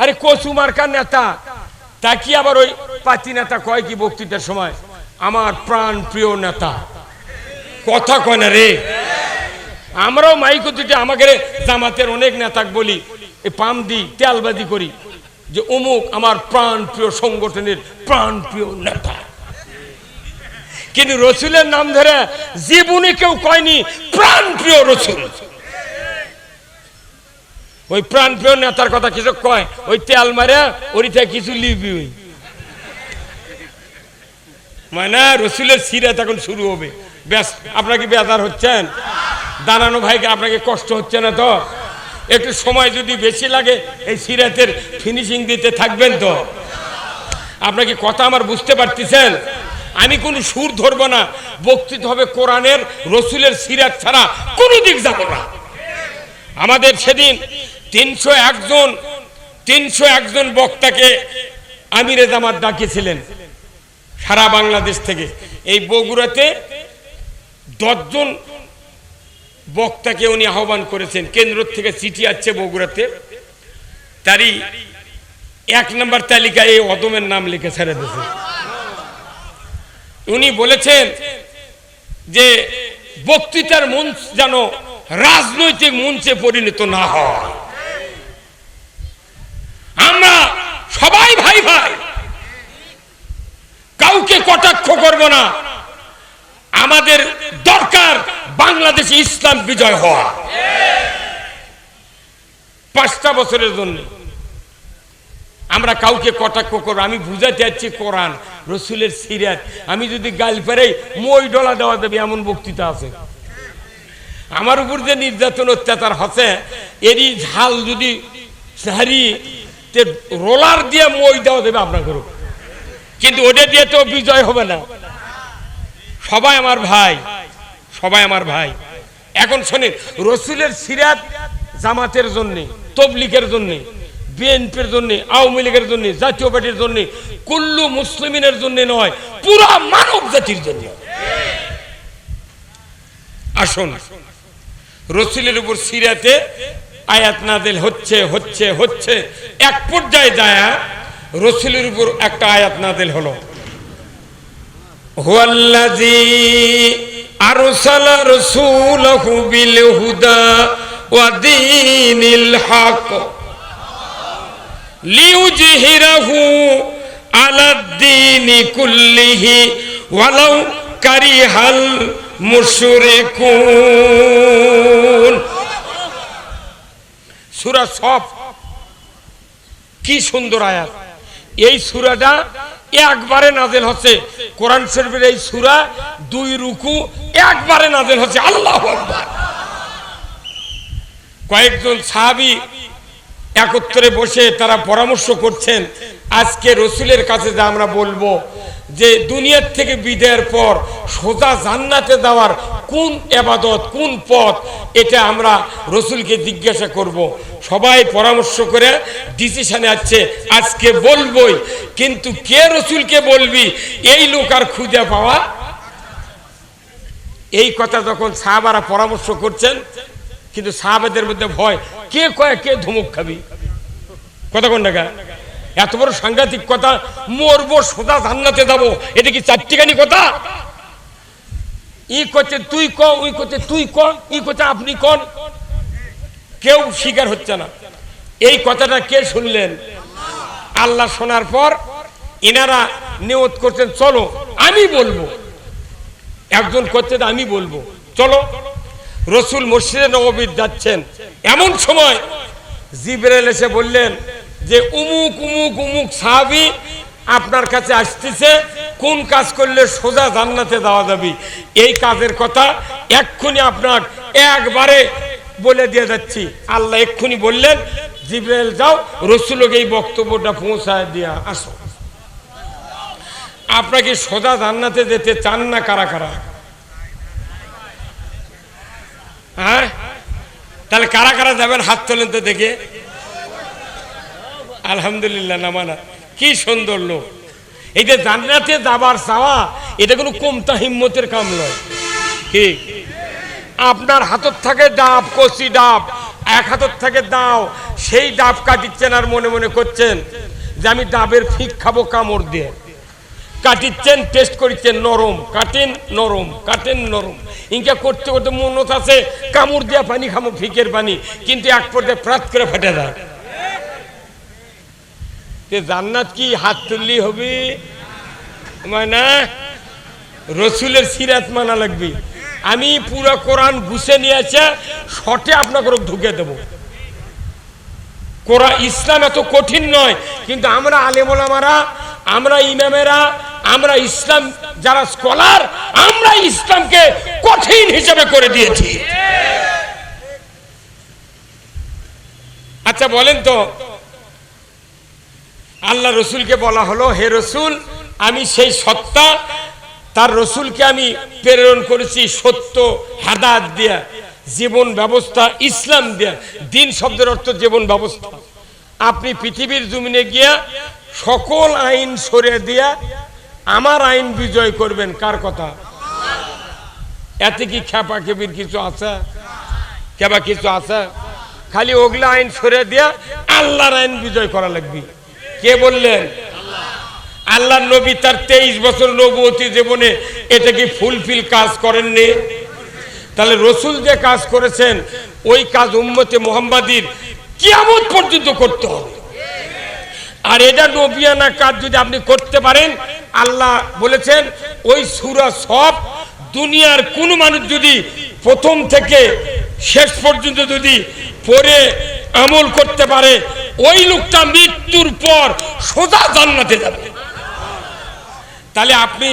আরে কচু মার্কার নেতা। তা কি আবার ওই পাতি নেতা কয় কি বক্তৃতার সময়? আমার প্রাণ প্রিয় নেতা। কথা কয় না রে। আমরাও মাইকুতিতে আমাকে জামাতের অনেক নেতাক বলি। এই পাম দি তেলবাদি করি। যে অমুক আমার প্রাণ প্রিয় সংগঠনের প্রাণ প্রিয় নেতা। কিন্তু রসুলের নাম ধরে জীবনে কেউ কয়নি, প্রাণ প্রিয় রসুল। ওই প্রাণ প্রিয় নেতার কথা কিছু কয়, ওই তেল মারে, ওরিতে কিছু লিবি ওই। মানে রসুলের সিরাত এখন শুরু হবে। ব্যাস আপনাকে বেজার হচ্ছেন? দাঁড়ানো ভাইকে আপনাকে কষ্ট হচ্ছে না তো? একটু সময় যদি বেশি লাগে, এই সিরাতের ফিনিশিং দিতে থাকবেন তো? আপনাকে কথা আমার বুঝতে পারতেছেন? আমি কোনো সুর ধরবো না। বক্তৃত হবে কোরআনের, রসুলের সিরাত ছাড়া কোনো দিক যাব না। আমাদের সেদিন তিনশো একজন তিনশো একজন বক্তাকে আমিরে জামাত ডাকিয়েছিলেন সারা বাংলাদেশ থেকে। এই বগুড়াতে দশজন বক্তাকে উনি আহ্বান করেছেন। কেন্দ্র থেকে চিঠি আসছে বগুড়াতে। তারই এক নম্বর তালিকায় এই অদমের নাম লিখে ছেড়ে দিয়েছে। উনি বলেছেন যে বক্তৃতার মঞ্চ যেন রাজনৈতিক মঞ্চে পরিণত না হয় আমরা সবাই ভাই ভাই, কাউকে কটাক্ষ করব না। আমাদের দরকার বাংলাদেশে ইসলাম বিজয় হওয়া। পাঁচটা বছরের জন্য। আমরা কাউকে কটাক্ষ করব, আমি বুঝাতে যাচ্ছি কোরআন, রসুলের সিরাত। আমি যদি গাল পেরে মই ডলা দেওয়া দেবে এমন বক্তৃতা আছে। আমার উপর যে নির্যাতন অত্যাচার হচ্ছে, এরই ঝাল যদি সারি রোলার দিয়ে মই দেওয়া দেবে আপনার করুক কিন্তু ওটা দিয়ে তো বিজয় হবে না। সবাই আমার ভাই, সবাই আমার ভাই। এখন শোনেন, রসুলের সিরাত জামাতের জন্য তবলিকের জন্য, বিএনপির জন্য, আওয়ামী লীগের জন্য, জাতীয় পার্টির জন্য, কুল্লু মুসলিমিনের জন্য নয়, পুরা মানব জাতির জন্য। আসুন, রসুলের উপর সিরাতে আয়াত নাদিল হচ্ছে হচ্ছে হচ্ছে। এক পর্যায়ে যায়, রসুলের উপর একটা আয়াত নাদিল হলো। হুয়াল্লাযী আরসালা হুদা ওয়ালাউ কারিহাল সূরা সব কি সুন্দর আয়াত। এই সূরাটা একবারে নাজেল হচ্ছে। কোরআন শরীফের এই সূরা দুই রুকু একবারে নাজেল হচ্ছে। আল্লাহ কয়েকজন সাহাবী একত্রে বসে তারা পরামর্শ করছেন, আজকে রসুলের কাছে যা আমরা বলব। যে দুনিয়ার থেকে বিদায়ের পর সোজা জান্নাতে যাওয়ার কোন এবাদত, কোন পথ, এটা আমরা রসুলকে জিজ্ঞাসা করব। সবাই পরামর্শ করে ডিসিশনে আছে, আজকে বলবই। কিন্তু কে রসুলকে বলবি? এই লোক আর খুঁজে পাওয়া? এই কথা যখন সাহাবারা পরামর্শ করছেন, কিন্তু সাহাবাদের মধ্যে ভয়, কে কয়, কে ধমক খাবি? কোন টাকা এত বড় সাংঘাতিক কথা, মরবো সোজা জান্নাতে যাব। এটা কি চারটিখানি কথা? ই করছে, তুই ক উই করছে, তুই ক, ই করছে, আপনি কন। কেউ স্বীকার হচ্ছে না। এই কথাটা কে শুনলেন? আল্লাহ শোনার পর এনারা নিয়ত করছেন, চলো, আমি বলব। একজন করছে আমি বলব। চলো, রসুল মসজিদে নবীর যাচ্ছেন। এমন সময় জিবরেল এসে বললেন যে উমুক উমুক উমুক সাহাবি আপনার কাছে আসতেছে, কোন কাজ করলে সোজা জান্নাতে যাওয়া যাবে? এই কাজের কথা এক্ষুনি আপনার একবারে বলে দিয়ে যাচ্ছি। আল্লাহ এক্ষুনি বললেন জিবরেল যাও, রসুলকে এই বক্তব্যটা পৌঁছায় দিয়া আসো। আপনাকে সোজা জান্নাতে যেতে চান না কারা কারা? হ্যাঁ? তাহলে কারা কারা যাবেন? হাত তোলেন তো দেখে। আলহামদুলিল্লাহ নামানা কি সুন্দর লোক। এই যে জান্নাতে যাবার চাওয়া, এটা কোনো কমতা হিম্মতের কাম নয়। কি? আপনার হাতত থাকে ডাব, কচি ডাব। এক হাতত থাকে দাও। সেই ডাব কাটিচ্ছেন আর মনে মনে করছেন যে আমি ডাবের ফিক খাব কামড় দিয়ে। কাটিচ্ছেন, টেস্ট করিচ্ছেন, নরম। কাটেন নরম কাটেন নরম। ইনকা করতে করতে মনত আছে, কামড় দিয়া পানি খামো ফিকের পানি। কিন্তু এক পর্যায়ে প্রাত করে ফেটে যায়। তে জান্নাত কি হাত তুললি হবে? মানে রসুলের সিরাত মানা লাগবে। আমি পুরো কোরআন গুছে নিয়েছে শটে আপনাকে ঢুকে দেব। কোরআন ইসলাম এত কঠিন নয়, কিন্তু আমরা আলেমোলামারা আমরা ইমামেরা, আমরা ইসলাম যারা স্কলার, আমরা ইসলামকে কঠিন হিসেবে করে দিয়েছি। আচ্ছা বলেন তো আল্লাহ রসুলকে বলা হলো, হে রসুল, আমি সেই সত্তা, তার রসুলকে আমি প্রেরণ করেছি সত্য হাদাত দিয়া, জীবন ব্যবস্থা, ইসলাম দিয়া, দিন শব্দের অর্থ জীবন ব্যবস্থা। আপনি পৃথিবীর জমিনে গিয়া সকল আইন সরে দিয়া আমার আইন বিজয় করবেন। কার কথা? এতে কি খেপা খেপির কিছু আছে? কেবা কিছু আছে? খালি ওগুলা আইন সরে দিয়া আল্লাহর আইন বিজয় করা লাগবে। কে বললেন? আল্লাহ নবী তার তেইশ বছর নবতী জীবনে এটা কি ফুলফিল কাজ করেননি? তাহলে রসুল যে কাজ করেছেন, ওই কাজ উম্মতে মোহাম্মদীর কিয়ামত পর্যন্ত করতে হবে। আর এটা নবিয়ানা কাজ যদি আপনি করতে পারেন, আল্লাহ বলেছেন, ওই সুরা সব দুনিয়ার কোন মানুষ যদি প্রথম থেকে শেষ পর্যন্ত যদি পড়ে আমল করতে পারে ওই লোকটা মৃত্যুর পর সোজা জান্নাতে যাবে। তাহলে আপনি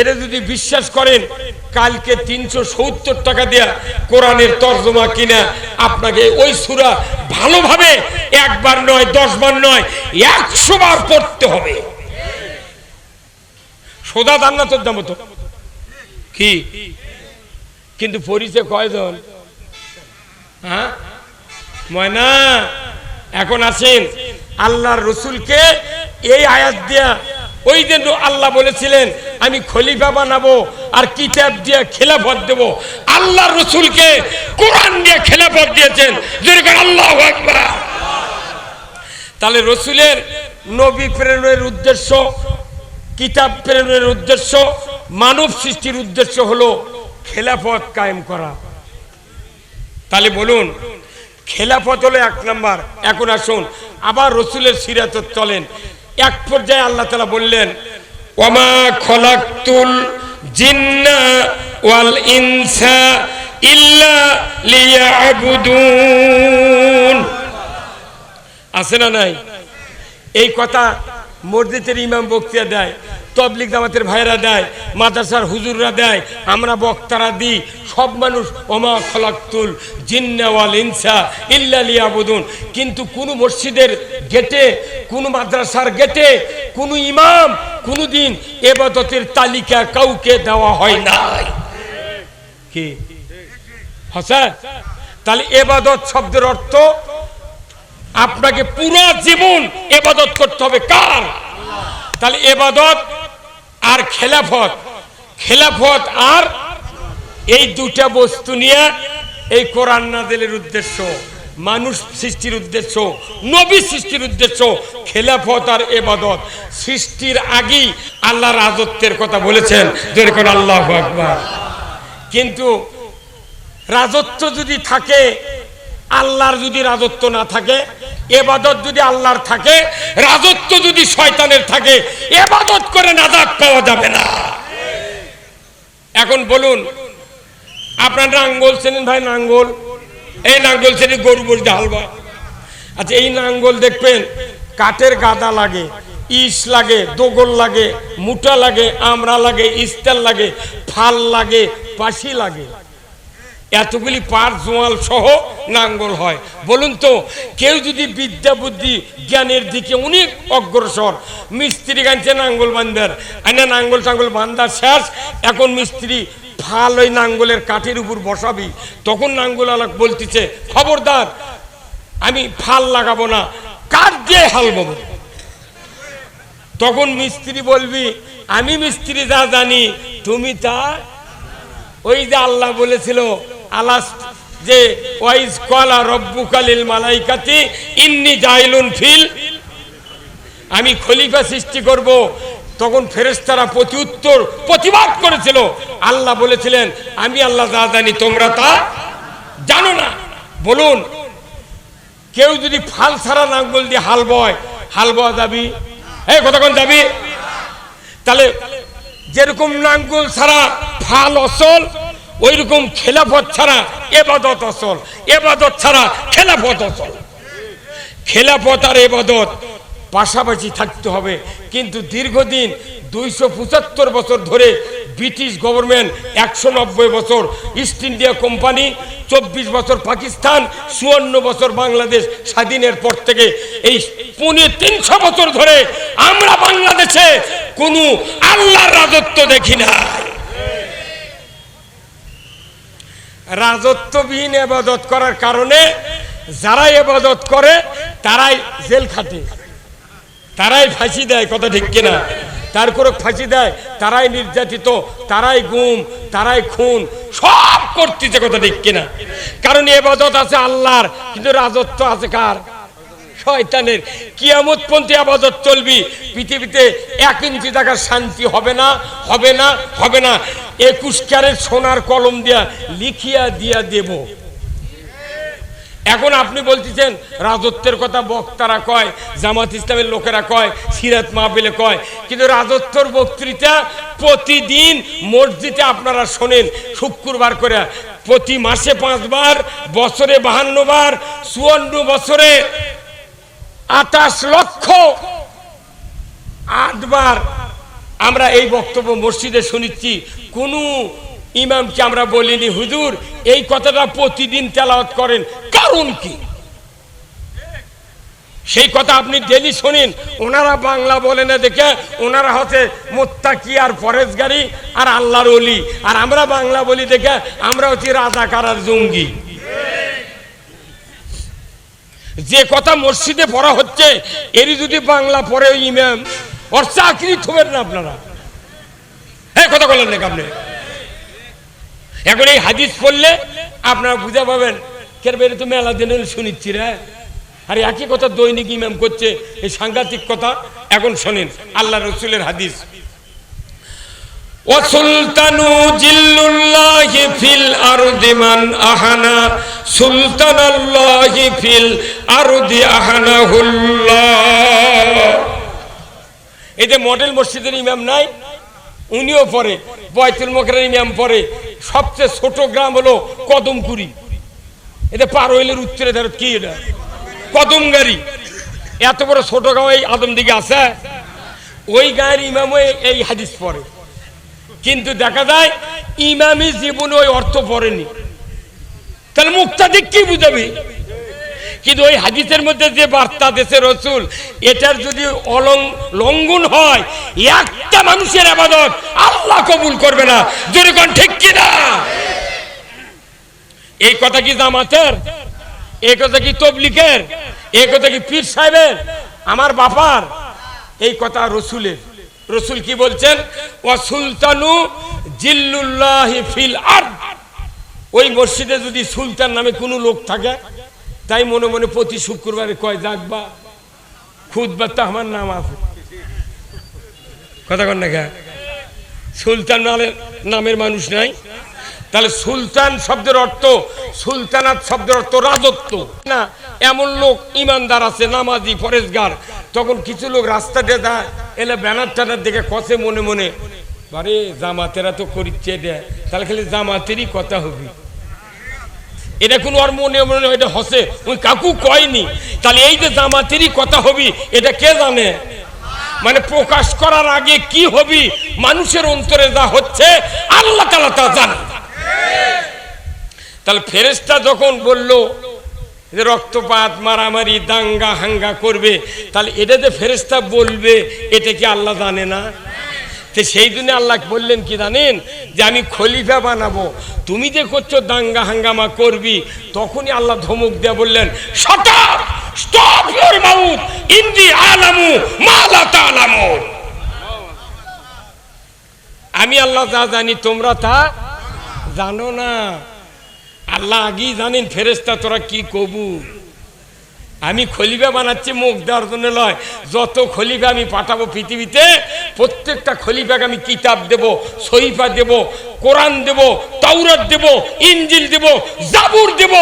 এটা যদি বিশ্বাস করেন, কালকে তিনশো সত্তর টাকা দেয়া কোরআনের তর্জমা কিনা, আপনাকে ওই সুরা ভালোভাবে একবার নয় দশ বার নয় একশো বার পড়তে হবে। সোদা জান্নাতের দাম তো। কি? কিন্তু পরিচয় কয়জন? হ্যাঁ? ময়না? এখন আছেন আল্লাহর রসুলকে এই আয়াত দিয়া, ওই দিন আল্লাহ বলেছিলেন, আমি খলিফা বানাবো আর কিতাব দিয়ে খেলাফত দেব। আল্লাহর রসুলকে কোরআন দিয়ে খেলাফত দিয়েছেন। আল্লাহ তাহলে রসুলের নবী প্রেরণের উদ্দেশ্য, কিতাব প্রেরণের উদ্দেশ্য, মানব সৃষ্টির উদ্দেশ্য হলো খেলাফত কায়েম করা। তাহলে বলুন খেলাফত হলো এক নাম্বার। এখন আসুন, আবার রসুলের সিরাত চলেন। এক পর্যায়ে আল্লাহ তালা বললেন, ওমা খলাকুল জিন্না ওয়াল ইনসা ইল্লা লিয়াবুদুন। আছে না নাই? এই কথা মসজিদের ইমাম বক্তিয়া দেয় তবলিক জামাতের ভাইরা দেয়, মাদ্রাসার হুজুররা দেয়, আমরা বক্তারা দিই, সব মানুষ ওমা খলাক্তুল জিন্নাওয়াল ইনসা ইল্লা লিয়াবুদুন। কিন্তু কোনো মসজিদের গেটে, কোনো মাদ্রাসার গেটে, কোনো ইমাম কোনো দিন এবাদতের তালিকা কাউকে দেওয়া হয় নাই কি? হসা তাহলে এবাদত শব্দের অর্থ আপনাকে পুরো জীবন এবাদত করতে হবে। কার? তাহলে এবাদত আর খেলাফত। খেলাফত আর এই দুটা বস্তু নিয়ে এই কোরআন নাজেলের উদ্দেশ্য, মানুষ সৃষ্টির উদ্দেশ্য, নবী সৃষ্টির উদ্দেশ্য, খেলাফত আর এবাদত। সৃষ্টির আগেই আল্লাহ রাজত্বের কথা বলেছেন। যেরকম আল্লাহ আকবার। কিন্তু রাজত্ব যদি থাকে, আল্লাহর যদি রাজত্ব না থাকে এবাদত যদি আল্লাহর থাকে, রাজত্ব যদি শয়তানের থাকে, এবাদত করে নাজাত পাওয়া যাবে না। এখন বলুন, আপনার নাঙ্গল চেনেন ভাই, নাঙ্গল? এই নাঙ্গল চেনে গরু বসে হালবা আচ্ছা এই নাঙ্গল দেখবেন, কাঠের গাদা লাগে, ইস লাগে, দোগল লাগে, মুটা লাগে, আমড়া লাগে ইস্তার লাগে, ফাল লাগে, পাশি লাগে। এতগুলি পার জোয়াল সহ নাঙ্গল হয়। বলুন তো, কেউ যদি বিদ্যা, বুদ্ধি, জ্ঞানের দিকে অনেক অগ্রসর, মিস্ত্রি গানছে নাঙ্গল বান্ধার। আইনা নাঙ্গল টাঙ্গল বান্ধার শেষ, এখন মিস্ত্রি ফাল ওই নাঙ্গলের কাঠের উপর বসাবি। তখন নাঙ্গল আলাক বলতেছে, খবরদার, আমি ফাল লাগাবো না, কাঠ দিয়ে হাল বাবো। তখন মিস্ত্রি বলবি, আমি মিস্ত্রি যা জানি, তুমি তা ওই যে আল্লাহ বলেছিল আলাস যে, ওয়াইজ কলা মালাইকাতি ইন্নি জাইলুন ফিল। আমি খলিফা সৃষ্টি করব। তখন ফেরেস্তারা প্রতি উত্তর, প্রতিবাদ করেছিল। আল্লাহ বলেছিলেন, আমি আল্লাহ যা জানি, তোমরা তা জানো না। বলুন, কেউ যদি ফাল ছাড়া নাঙ্গল দিয়ে হাল বয়, হাল বয়া যাবি? এই কতক্ষণ যাবি? তাহলে যেরকম নাঙ্গল ছাড়া ফাল অসল ওই রকম খেলাফত ছাড়া এবাদত অচল, এবাদত ছাড়া খেলাফত অসল খেলাফত আর এবাদত পাশাপাশি থাকতে হবে। কিন্তু দীর্ঘদিন দুইশো পঁচাত্তর বছর ধরে ব্রিটিশ গভর্নমেন্ট একশো নব্বই বছর ইস্ট ইন্ডিয়া কোম্পানি, চব্বিশ বছর পাকিস্তান, চুয়ান্ন বছর বাংলাদেশ স্বাধীনের পর থেকে এই পুনে তিনশো বছর ধরে আমরা বাংলাদেশে কোনো আল্লাহর রাজত্ব দেখি না। রাজত্ববিহীন এবাদত করার কারণে যারাই এবাদত করে, তারাই জেল খাটে। তারাই ফাঁসি দেয়, কথা ঠিক কিনা? তার করে ফাঁসি দেয়, তারাই নির্যাতিত, তারাই গুম, তারাই খুন, সব করতেছে, কথা ঠিক কিনা? কারণ এবাদত আছে আল্লাহর, কিন্তু রাজত্ব আছে কার? শয়তানের কিয়ামতপন্থী আবাদত চলবি। পৃথিবীতে এক ইঞ্চি জায়গার শান্তি হবে না হবে না হবে না। একুশ ক্যারেট সোনার কলম দিয়া লিখিয়া দিয়া দেব। এখন আপনি বলতেছেন, রাজত্বের কথা বক্তারা কয়, জামাত ইসলামের লোকেরা কয়, সিরাত মাহবিলে কয়। কিন্তু রাজত্বর বক্তৃতা প্রতিদিন মসজিদে আপনারা শোনেন, শুক্রবার করে। প্রতি মাসে পাঁচবার, বছরে বাহান্ন বার চুয়ান্ন বছরে। আঠাশ লক্ষ। আটবার আমরা এই বক্তব্য মসজিদে শুনেছি, কোনো ইমামকে আমরা বলিনি, হুজুর, এই কথাটা প্রতিদিন তেলাওয়াত করেন, কারণ কি? সেই কথা আপনি ডেলি শোনেন, ওনারা বাংলা বলে না দেখে, ওনারা হচ্ছে মোত্তাকি আর ফরেজগারি আর আল্লাহর অলি আর আমরা বাংলা বলি দেখে, আমরা হচ্ছি রাজাকার আর জঙ্গি। যে কথা মসজিদে পড়া হচ্ছে, এরই যদি বাংলা পড়ে ওই ইমাম, ওর চাকরি থবেন না আপনারা। হ্যাঁ কথা বলেন না আপনি? এখন এই হাদিস পড়লে আপনারা বুঝা পাবেন, কেন বেরে তো মেলা দিন শুনিচ্ছি রে। আর একই কথা দৈনিক ইমাম করছে, এই সাংঘাতিক কথা এখন শোনেন, আল্লাহ রসুলের হাদিস। মান আহানা মডেল মসজিদের ইমাম নাই, উনিও পড়ে বয়তুল মকরের ইমাম পড়ে সবচেয়ে ছোট গ্রাম হলো কদমকুড়ি। এটা পার হইলের উত্তরে ধর, কি এটা? কদমগাড়ি। এত বড় ছোট গাঁও এই আদম দিকে আছে, ওই গায়ের ইমামও এই হাদিস পড়ে। কিন্তু দেখা যায়, ইমামি জীবনে ওই অর্থ পড়েনি। তাহলে মুক্তাদিক কি বুঝাবি? কিন্তু ওই হাদিসের মধ্যে যে বার্তা দেশে রসুল, এটার যদি অলং লঙ্ঘন হয়, একটা মানুষের আবাদত আল্লাহ কবুল করবে না। যেরকম ঠিক কিনা? এই কথা কি জামাতের? এই কথা কি তবলিকের এই কথা কি পীর সাহেবের? আমার বাপার এই কথা রসুলের। রসুল কি বলছেন? ও সুলতানু আর ওই মসজিদে যদি সুলতান নামে কোনো লোক থাকে, তাই মনে মনে প্রতি শুক্রবারে কয় যাকবা খুদবার তো আমার নাম আছে কথা কন না সুলতান নামের মানুষ নাই। তাহলে সুলতান শব্দের অর্থ, সুলতানাত শব্দের অর্থ রাজত্ব। না, এমন লোক ইমানদার আছে, নামাজি ফরেজগার তখন কিছু লোক রাস্তা দিয়ে যায় এলে ব্যানার ট্যানার দেখে কষে মনে মনে, বারে জামাতেরা তো করিচ্ছে দেয় তাহলে খালি জামাতেরই কথা হবে। এটা কোনো আর মনে মনে এটা হসে। ওই কাকু কয়নি, তাহলে এই যে জামাতেরই কথা হবি, এটা কে জানে? মানে প্রকাশ করার আগে কি হবি, মানুষের অন্তরে যা হচ্ছে, আল্লাহ তালা তা জানে। তাহলে ফেরেস্তা যখন বলল যে রক্তপাত, মারামারি, দাঙ্গা, হাঙ্গা করবে, তাহলে এটা যে ফেরেস্তা বলবে, এটা কি আল্লাহ জানে না? তো সেই জন্য আল্লাহ বললেন কি জানেন? যে আমি খলিফা বানাবো। তুমি যে করছ দাঙ্গা, হাঙ্গামা করবি, তখনই আল্লাহ ধমক দেয়া বললেন স্টপ ইওর মাউথ ইন্দি আলামু মালা তালামু আমি আল্লাহ যা জানি, তোমরা তা জানো না। আল্লাহ আগেই জানেন ফেরেস্তা তোরা কি কবু? আমি খলিফা বানাচ্ছি, মুখ দেওয়ার জন্য নয় যত খলিফা আমি পাঠাবো পৃথিবীতে, প্রত্যেকটা খলিফাকে আমি কিতাব দেব, সহিফা দেব, কোরআন দেব, তাওরাত দেব ইঞ্জিল দেব, জাবুর দেব।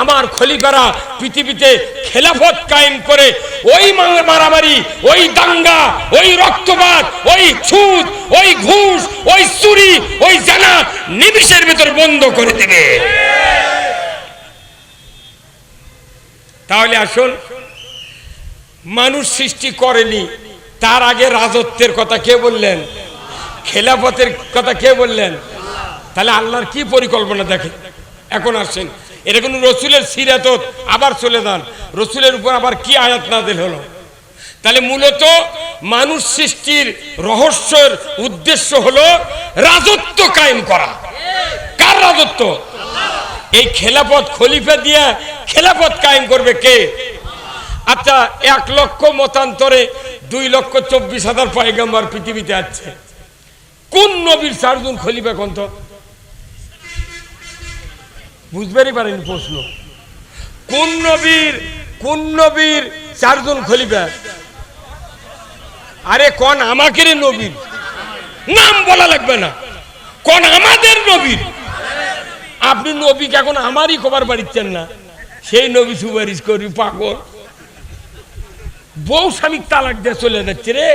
আমার খলিফারা পৃথিবীতে খেলাফত কায়েম করে, ওই মারামারি, ওই দাঙ্গা, ওই রক্তপাত, ওই ছুদ ওই ঘুষ, ওই চুরি, ওই জানা নিমিষের ভিতর বন্ধ করে দেবে। তাহলে আসুন, মানুষ সৃষ্টি করেনি, তার আগে রাজত্বের কথা কে বললেন? খেলাফতের কথা কে বললেন? তাহলে আল্লাহর কি পরিকল্পনা দেখে? এখন আসেন এটা কোনো রসুলের সিরাত আবার চলে যান। রসুলের উপর আবার কি আয়াত নাজিল হলো? তাহলে মূলত মানুষ সৃষ্টির রহস্যের উদ্দেশ্য হলো রাজত্ব কায়েম করা। কার রাজত্ব? এই খেলাপথ খলিফা দিয়ে খেলাপথ কায়েম করবে কে? আচ্ছা এক লক্ষ মতান্তরে দুই লক্ষ চব্বিশ হাজার পয়গাম্বার পৃথিবীতে আছে। কোন নবীর চারজন খলিফা কোন তো বুঝবারই পারেন প্রশ্ন। কোন নবীর কোন নবীর চারজন খলিফা? আরে কোন আমাকে রে নবীর? নাম বলা লাগবে না। কোন আমাদের নবীর? আপনি নবীকে এখন আমারই খবর বাড়িচ্ছেন না? সেই নবী সুপারিশ করি, পাগল। বউ স্বামীর তালাক দিয়ে চলে যাচ্ছে রে।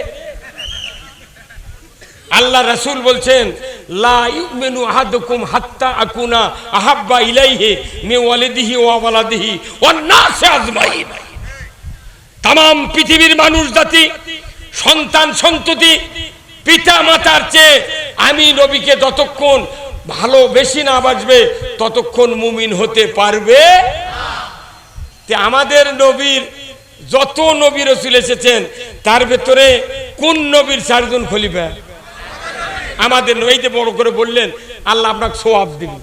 আল্লাহ রাসূল বলছেন, লা ইউমিনু আহাদুকুম তাম পৃথিবীর মানুষ, জাতি, সন্তান, সন্ততি, পিতা মাতার চেয়ে আমি নবীকে যতক্ষণ ভালো বেশি না বাজবে ততক্ষণ মুমিন হতে পারবে তে আমাদের নবীর যত নবী রসুল এসেছেন, তার ভেতরে কোন নবীর চারজন খলিফা? আমাদের নইতে বড় করে বললেন, আল্লাহ আপনাকে সোয়াব দিবি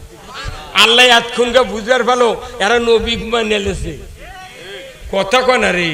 আল্লাহ এতক্ষণকে বুঝবার ভালো, এরা নবী নেলেছে কথা কনা রে?